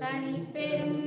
தனி பெரும்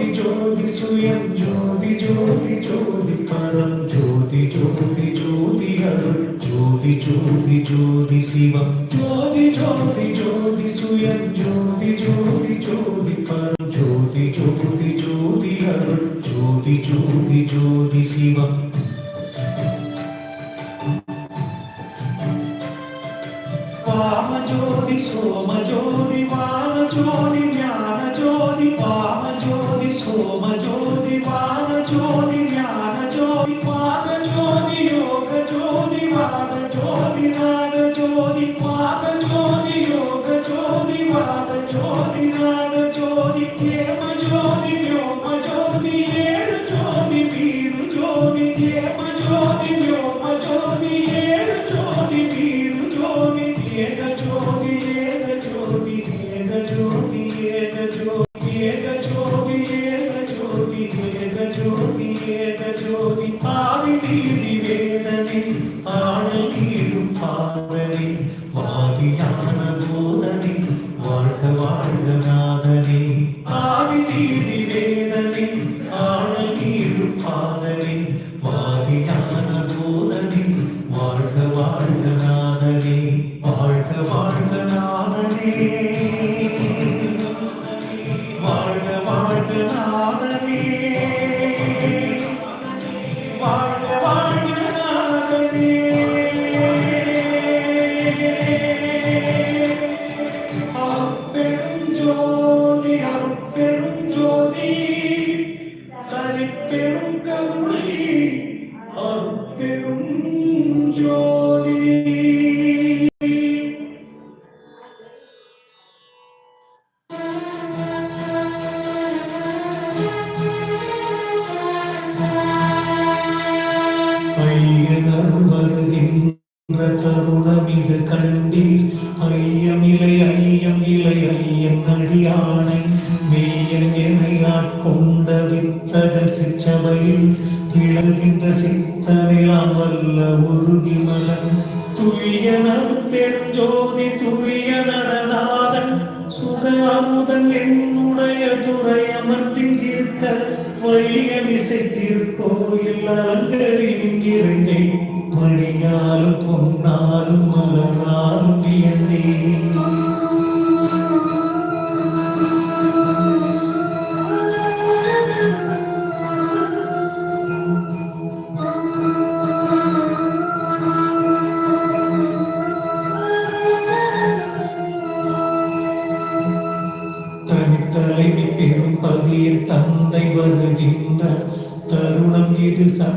ജ്യോതി ജ്യോതി സുയം ജ്യോതി ജ്യോതി ജ്യോതി പരം ജ്യോതി ജ്യോതി ജ്യോതി അരുൾ ജ്യോതി ജ്യോതി ജ്യോതി ശിവം ജ്യോതി ജ്യോതി ജ്യോതി സുയം ജ്യോതി ജ്യോതി ജ്യോതി சிற்றவையில் விளங்குகின்ற சித்தனிலாம் வல்ல ஒரு விமலன் துயனது பெருஞ்சோதி துரிய நடநாதன் சுக அமுதன் என்னுடைய துறை அமர்த்திங்கிருக்க வைய விசைத்திருக்கோயில் அலங்கரி நின்றிருந்தேன் மணியாலும் பொன்னாலும் மலராலும் வியந்தேன்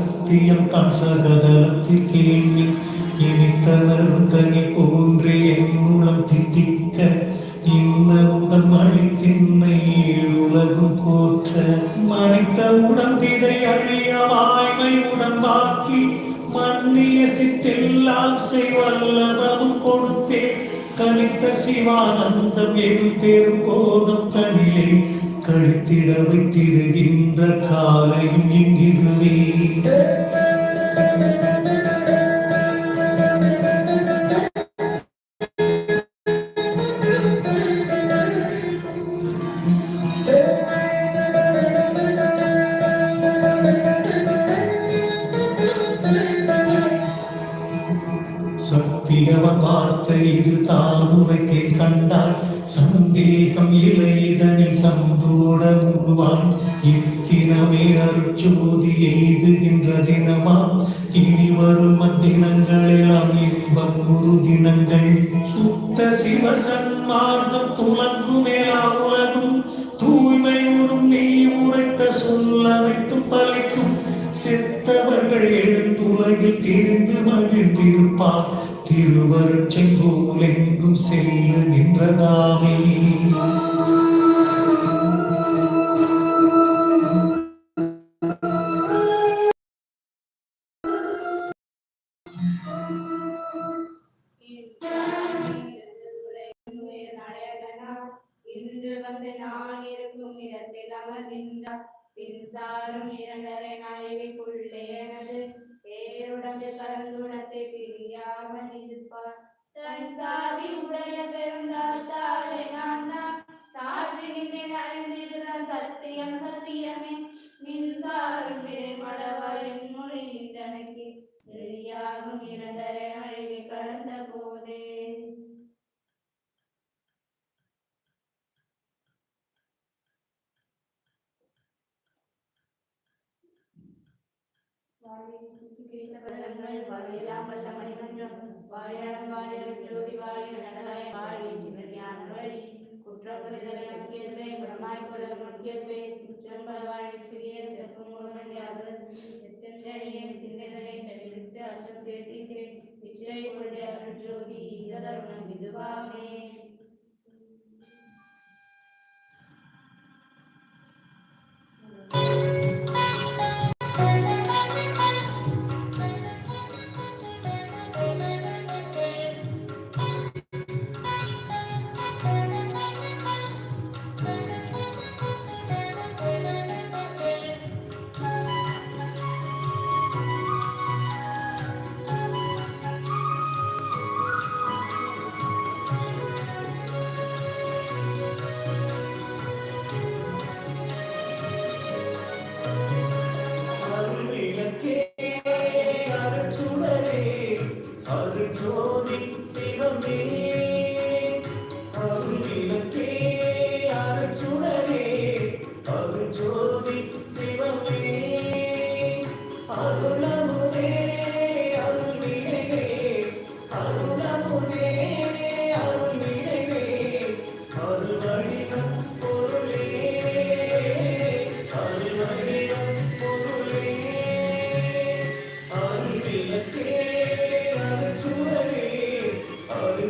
சத்தியம் தான் சகதலத்தில் கேள்வி. இனித்தனரும் கனி போன்றே என் மூலம் தித்திக்க. இன்ன முதல் அழித்தின்னை உலகும் போற்ற மனித உடம்பிதை அழிய வாய்மை உடம்பாக்கி. மன்னிய சித்தெல்லாம் செய்வல்லதமும் கொடுத்தே. கனித்த சிவானந்தம் எரு பெரும் போதும் தனிலே. கழித்திட வைத்திடுகின்ற காலையும் இங்கிதுவே சத்தியவன் வார்த்தை இது தானுரைத்தே கண்டான் சந்தேகம் இல்லை சந்தோட உருவான் இத்தினமே அருச்சோதி எய்துகின்ற தினமா இனி வரும் அத்தினங்களெல்லாம் இன்பம் ஒரு தினங்கள். சுத்த சிவசன்மார்க்கம் துலங்கும் மேலாம் உலகும். தூய்மை உறும் நீ உரைத்த சொல் அனைத்தும் பலிக்கும். செத்தவர்கள் எழுந்துலகில் தெரிந்து மகிழ்ந்திருப்பார். திருவருச்செங்கோல் செல்லு நின்றதாமே. வந்து நான் இருக்கும் இடத்தில் அமர்கின்றார் பின்சாரும் இரண்டரை நாழிகைக்குள்ளே எனது பேருடைய கலந்துடத்தை பிரியாமல் இருப்பார். தன் சாதி உடைய பெருந்தாத்தாலே நான் தான். சாற்றி நின்றேன் அறிந்திருந்தான் சத்தியம் சத்தியமே. மின்சாரம் பெருமளவாய் என் மொழியின்றனக்கு வெளியாகும் இரண்டரை அழகி கடந்த போதே. Thank you. வாழ்வியெல்லாம் வல்ல மணிமன்றம் வாழியாளர் வாழியர் ஜோதி வாழியர் நடலாய வாழி சிவஞான வழி குற்றம் புரிதலை முக்கியதுவே குணமாய் சிற்றம்பல வாழி சிறிய சிறப்பு மூலமணி எத்தனையே சிந்தனை தட்டிவிட்டு அச்சம் தேர்த்தி விஜய பொழுது அருள் ஜோதி இததருணம் இதுவாமே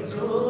So.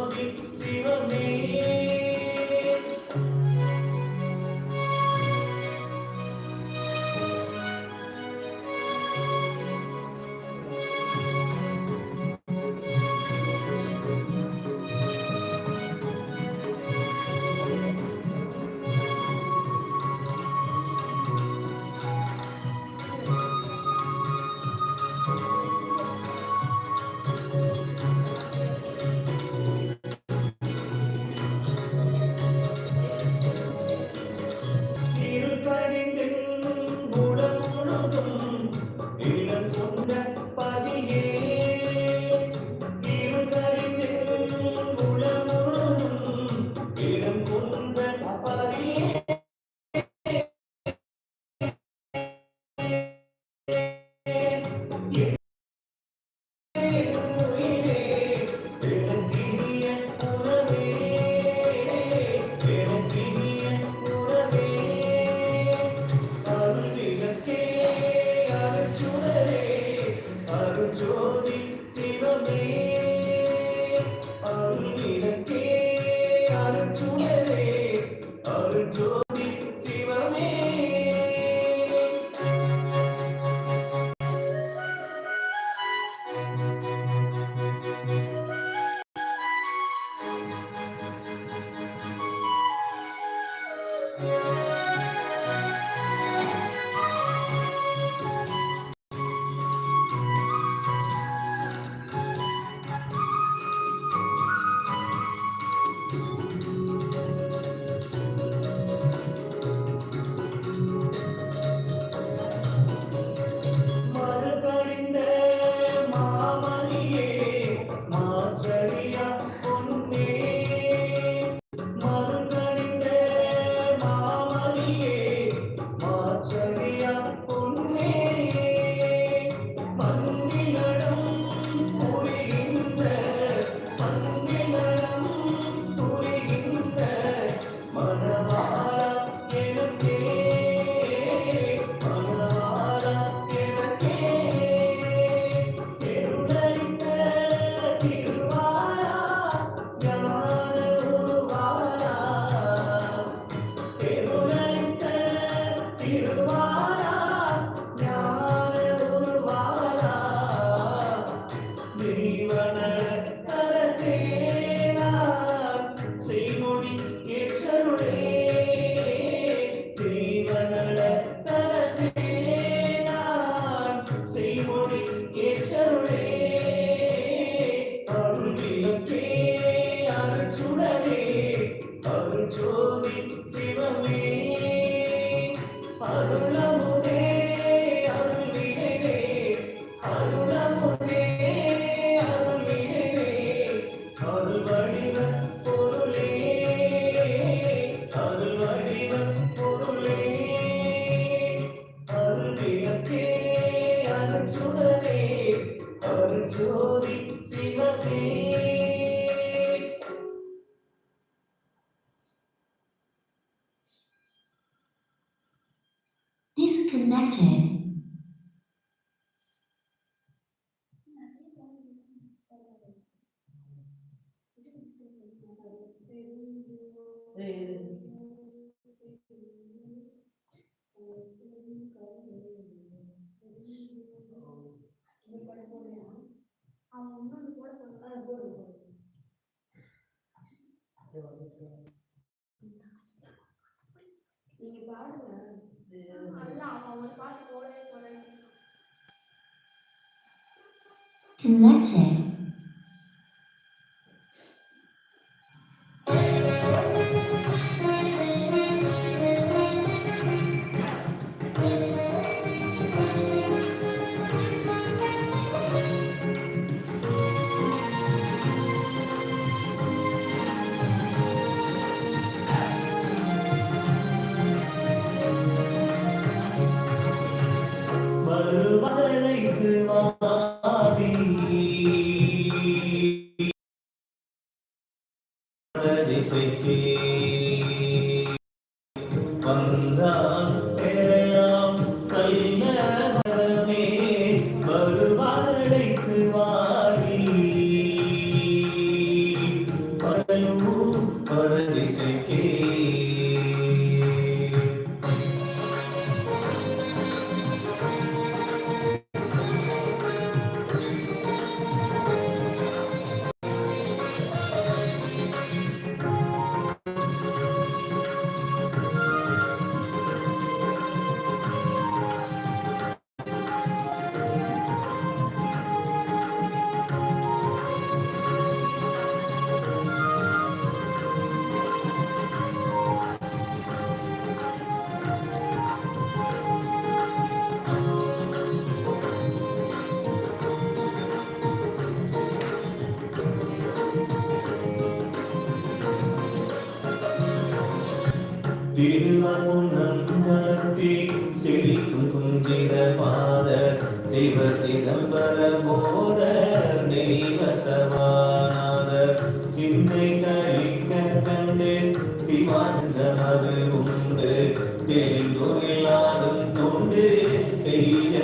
Connected. மறுவழைத்து திசைக்கே தெரிந்தோரில்லாதும் கொண்டு செய்ய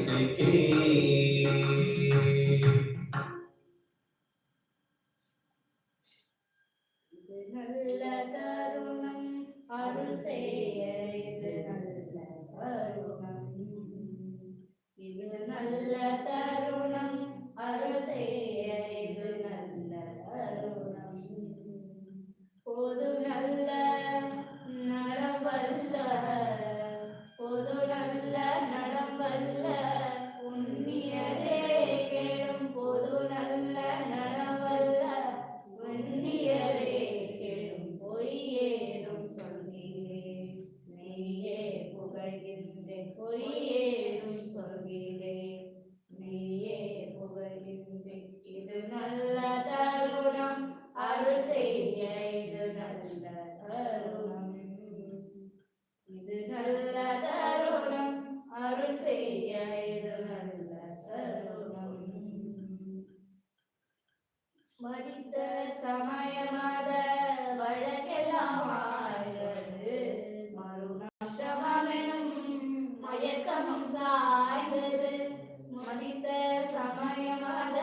सके நல்ல தருணம் அருள் செய்ய இது நல்ல தருணம் இது நல்ல தருணம் அருள் செய்ய இது நல்ல தருணம். போது நல்ல நடவல்ல இது நல்ல தருணம். அருள் செய்ய இது நல்ல தருணம். மறித்த சமய மத வழக்கெல்லாம் ஆய்வது. மறுநாஷ்டமெனும் மயக்கமும் சாய்ந்தது. மறித்த சமய மத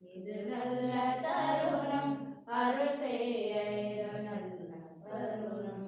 இது நல்ல தருணம் அருள் செய்ய நல்ல தருணம்